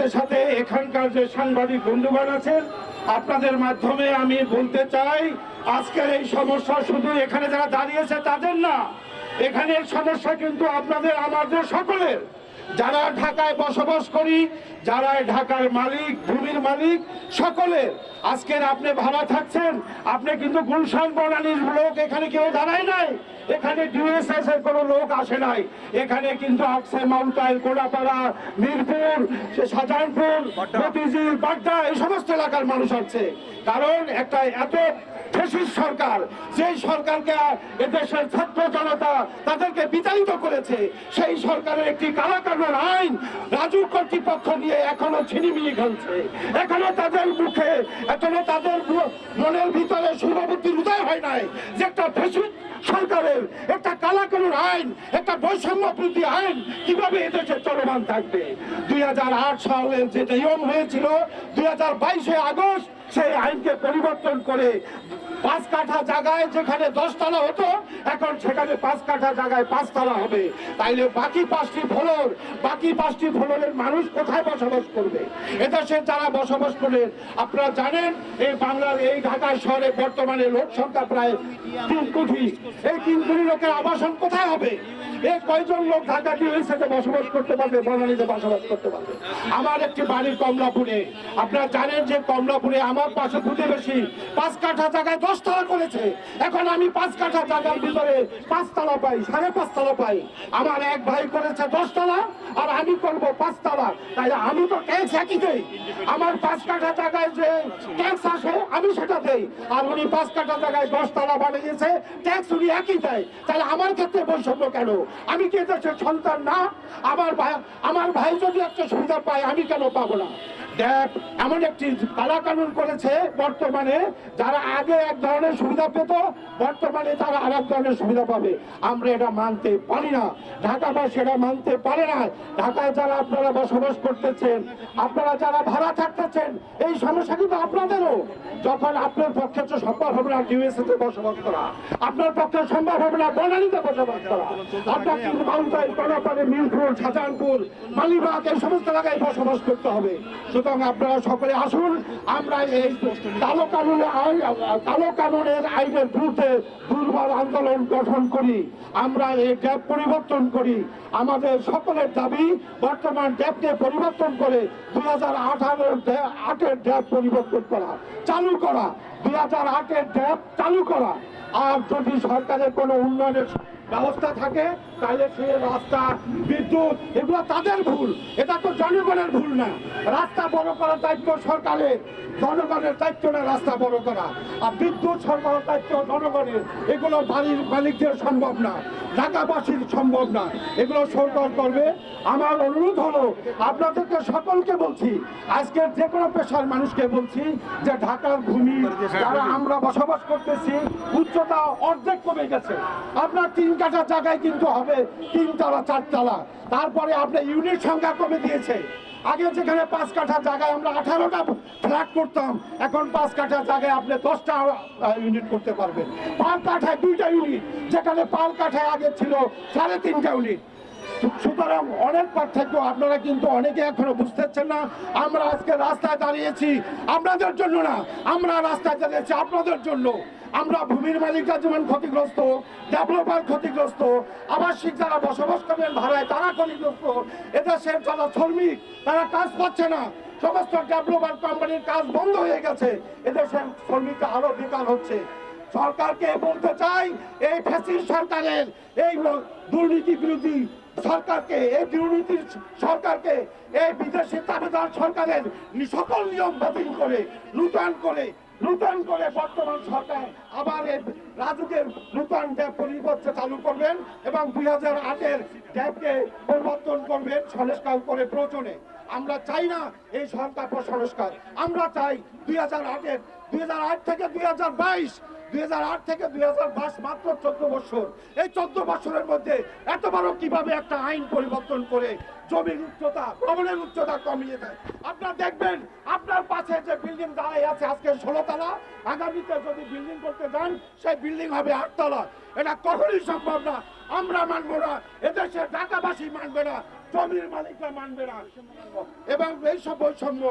সাথে সাথে এখানকার যে সাংবাদিক বন্ধুগণ আছেন, আপনাদের মাধ্যমে আমি বলতে চাই, আজকের এই সমস্যা শুধু এখানে যারা দাঁড়িয়েছে তাদের না, এখানের সমস্যা কিন্তু আপনাদের, আমাদের সকলের। যারা ঢাকায় বসবাস করি, যারা ঢাকার মালিক, ভূমির মালিক সকলের আজকের আপনি ভাড়া থাকছেন। আপনি কিন্তু গুলশান বনানীর লোক, এখানে কেউ দাঁড়ায় নাই। এখানে ডিএসএস এর কোনো লোক আসে নাই। এখানে কিন্তু আসছে মাউন্টাইল কোড়াপাড়া মিরপুর, সে শাহজাহানপুর, মতিঝিল, বাড্ডা, এই সমস্ত এলাকার মানুষ আছে। কারণ একটা এত ফেসিস সরকার, যেই সরকারকে এদেশের ছাত্র জনতা তাদেরকে বিতাড়িত করেছে, সেই সরকারের একটি কালাকানুর আইন রাজু কর্তৃপক্ষ নিয়ে এখনও ছিনিমিনি খেলছে। এখনও তাদের মুখে, এখনও তাদের মনের ভিতরে শুভবুদ্ধির উদয় হয় নাই যে একটা ফেসিস সরকারের, একটা কালাকানুর আইন, একটা বৈষম্য প্রতি আইন কীভাবে এদেশে চলমান থাকবে? দুই হাজার আট সালের যে নিয়ম হয়েছিল, দুই হাজার আগস্ট সেই আইনকে পরিবর্তন করে পাঁচ কাঠা জায়গায় যেখানে দশতলা হতো, এখন সেখানে পাঁচ কাঠা জায়গায় পাঁচতলা হবে। তাইলে বাকি পাঁচটি ফ্লোর, বাকি পাঁচটি ফ্লোরের মানুষ কোথায় বসবাস করবে? এদেশে যারা বসবাস করেন, আপনারা জানেন, এই বাংলার এই ঢাকা শহরে বর্তমানে লোক সংখ্যা প্রায় তিন কোটি। এই তিন কোটি লোকের আবাসন কোথায় হবে? এই কয়জন লোক ঢাকা ডিএসএতে বসবাস করতে পারবে বনানীতে বসবাস করতে পারবে? আমার একটি বাড়ি কমলাপুরে। আপনারা জানেন যে কমলাপুরে আমার পাশে প্রতিবেশী পাঁচ কাঠা জায়গায় দশতলা করেছে। এখন আমি পাঁচ কাঠা জায়গার ভিতরে পাঁচতলা পাই, সাড়ে পাঁচতলা পাই। আমার এক ভাই করেছে দশতলা আর আমি করব পাঁচতলা তাই আমি তো ট্যাক্স একই দেই। আমার পাঁচ কাঠা জায়গায় যে ট্যাক্স আসে, আমি সেটা দেই। আর উনি পাঁচ কাঠা জায়গায় দশতলা বানিয়েছে, ট্যাক্স উনি একই দেয়। তাহলে আমার ক্ষেত্রে বৈষম্য কেন? আমি কি দেশের সন্তান না? আমার ভাই আমার ভাই যদি একটা সুবিধা পায়, আমি কেন পাবো না? দেখ, এমন একটি কালা কানুন করেছে বর্তমানে, যারা আগে এক ধরনের সুবিধা পেত, বর্তমানে তারা আর ধরনের সুবিধা পাবে। আমরা এটা মানতে পারি না। ঢাকাবাসী এটা মানতে পারে না। ঢাকায় যারা আপনারা বসবাস করতেছেন, আপনারা যারা ভাড়া থাকতেছেন এই সমস্যা কিন্তু আপনাদেরও। যখন আপনার পক্ষে তো সম্ভব হবে না ডিউএসএ বসবাস করা। আপনার পক্ষে সম্ভব হবে না বনানীতে বসবাস করা। আপনার কিন্তু মাউন্টাইন কলাপাড়ে, মিরপুর, শাহজাহানপুর, মালিবাগ, এই সমস্ত এলাকায় বসবাস করতে হবে। সুতরাং আপনারা সকলে আসুন, আমরা এই কালো কানুনের কালো কানুনের আইনের বিরুদ্ধে দুর্বল আন্দোলন গঠন করি। আমরা এই পরিবর্তন করি। আমাদের সকলের দাবি, বর্তমান পরিবর্তন করে দুই হাজার আঠারোর আটের পরিবর্তন করা, চালু করা। দুই হাজার আটের ট্যাব চালু করা। আর যদি সরকারের কোনো উন্নয়নের ব্যবস্থা থাকে, তাহলে সে রাস্তা, বিদ্যুৎ, এগুলো তাদের ভুল। এটা তো জনগণের ভুল না। রাস্তা বড় করার দায়িত্ব সরকারের। জনগণের দায়িত্ব না রাস্তা বড় করা। আর বিদ্যুৎ সরবরাহ দায়িত্ব জনগণের। এগুলো বাড়ির মালিকদের সম্ভব না। ঢাকাবাসীর সম্ভব না। এগুলো সরকার করবে। আমার অনুরোধ হলো, আপনাদেরকে সকলকে বলছি, আজকের যে কোনো পেশার মানুষকে বলছি, যে ঢাকার ভূমি, যারা আমরা বসবাস করতেছি, উচ্চতা অর্ধেক কমে গেছে। আপনার তিন কাঠা জায়গায় কিন্তু হবে, তিনতলা, চারতলা। তারপরে আপনার ইউনিট সংখ্যা কমে দিয়েছে। আগে যেখানে পাঁচ কাঠা জায়গায় আমরা আঠারোটা ফ্ল্যাট করতাম, এখন পাঁচ কাঠা জায়গায় আপনি দশটা ইউনিট করতে পারবেন। পাল কাঠায় দুইটা ইউনিট, যেখানে পাল কাঠায় আগে ছিল সাড়ে তিনটা ইউনিট। সুতরাং অনেক পার্থক্য আপনারা কিন্তু অনেকে এখনও বুঝতেছেন না। আমরা আজকে রাস্তায় দাঁড়িয়েছি। আপনাদের জন্য না, আমরা রাস্তায় দাঁড়িয়েছি আপনাদের জন্য। আমরা ভূমির মালিকরা যেমন ক্ষতিগ্রস্ত, ডেভেলপার ক্ষতিগ্রস্ত, আবাসিক যারা বসবাস করবেন ভাড়ায় তারা ক্ষতিগ্রস্ত। এদেশের যারা শ্রমিক, তারা কাজ পাচ্ছে না। সমস্ত ডেভেলপার কোম্পানির কাজ বন্ধ হয়ে গেছে। এদেশের শ্রমিকরা আরও বেকার হচ্ছে। সরকারকে বলতে চাই, এই ফ্যাসিস্ট সরকারের এই দুর্নীতি বিরোধী সরকারকে, এই দুর্নীতির সরকারকে, এই বিদেশি তাবেদার সরকারের সকল নিয়ম বাতিল করে নূতন করে নূতন করে বর্তমান সরকার আবার এই রাজুকের নূতন ট্যাব পরিবর্তন চালু করবেন এবং দুই হাজার আটের ট্যাবকে পরিবর্তন করবেন সংস্কার করে প্রয়োজনে। আমরা চাই না এই সরকার সংস্কার আমরা চাই দুই হাজার আটের দুই থেকে দুই হাজার থেকে দুই হাজার বাইশ মাত্র চোদ্দ বছর। এই চোদ্দ বছরের মধ্যে এত বড় কীভাবে একটা আইন পরিবর্তন করে জমির উচ্চতা, ভবনের উচ্চতা কমিয়ে দেয়? আপনারা দেখবেন, আপনার পাশে যে বিল্ডিং দাঁড়াই আছে আজকে ষোলো তলা আগামীতে যদি বিল্ডিং করতে যান, সেই বিল্ডিং হবে আটতলা। এটা কখনই সম্ভব না। আমরা মানবো না, এদেশের ঢাকাবাসী মানবে না, জমির মালিকরা মানবে না। এবং এই সব বৈষম্য,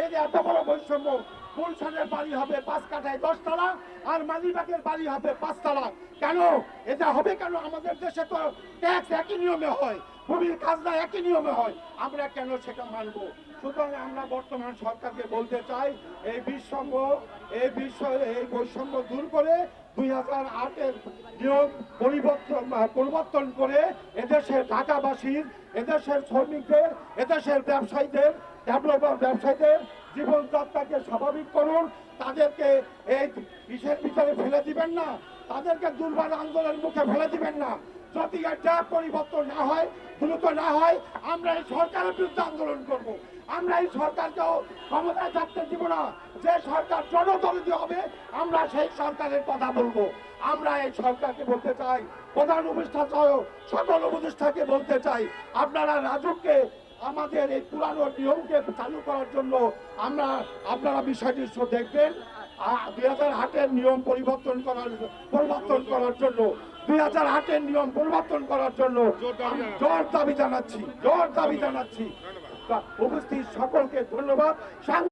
এই যে এত বড় বৈষম্য গুলশানের বাড়ি হবে পাঁচ কাঠায় দশতলা আর মালিবাগের বাড়ি হবে পাঁচতলা কেন? এটা হবে কেন? আমাদের দেশে তো ট্যাক্স একই নিয়মে হয়, ভূমির খাজনা একই নিয়মে হয়। আমরা কেন সেটা মানবো? সুতরাং আমরা বর্তমান সরকারকে বলতে চাই, এই বিশ্বম্য এই বিশ্ব এই বৈষম্য দূর করে দুই হাজার আটের নিয়ম পরিবর্তন পরিবর্তন করে এদেশের ঢাকাবাসীর, এদেশের শ্রমিকদের, এদেশের ব্যবসায়ীদের ডেভেলপার ব্যবসায়ীদের জীবনযাত্রাকে স্বাভাবিক করুন, তাদেরকে এই বিষের ভিতরে ফেলে দিবেন না, তাদেরকে দুর্বার আন্দোলনের মুখে ফেলে দিবেন না। যদি এটা পরিবর্তন না হয়, দ্রুত না হয়, আমরা এই সরকারের বিরুদ্ধে আন্দোলন করব। আমরা এই সরকারকেও ক্ষমতায় থাকতে দিব না। যে সরকার জনদলিত হবে, আমরা সেই সরকারের কথা বলব। আমরা এই সরকারকে বলতে চাই, প্রধান উপদেষ্টা সহ সকল উপদেষ্টাকে বলতে চাই, আপনারা রাজুককে আমাদের এই পুরানো নিয়মকে চালু করার জন্য আমরা আপনারা বিষয়টি দেখবেন। দুই হাজার আটের নিয়ম পরিবর্তন করার পরিবর্তন করার জন্য দুই হাজার আটের নিয়ম পরিবর্তন করার জন্য আমি জোর দাবি জানাচ্ছি জোর দাবি জানাচ্ছি। উপস্থিত সকলকে ধন্যবাদ।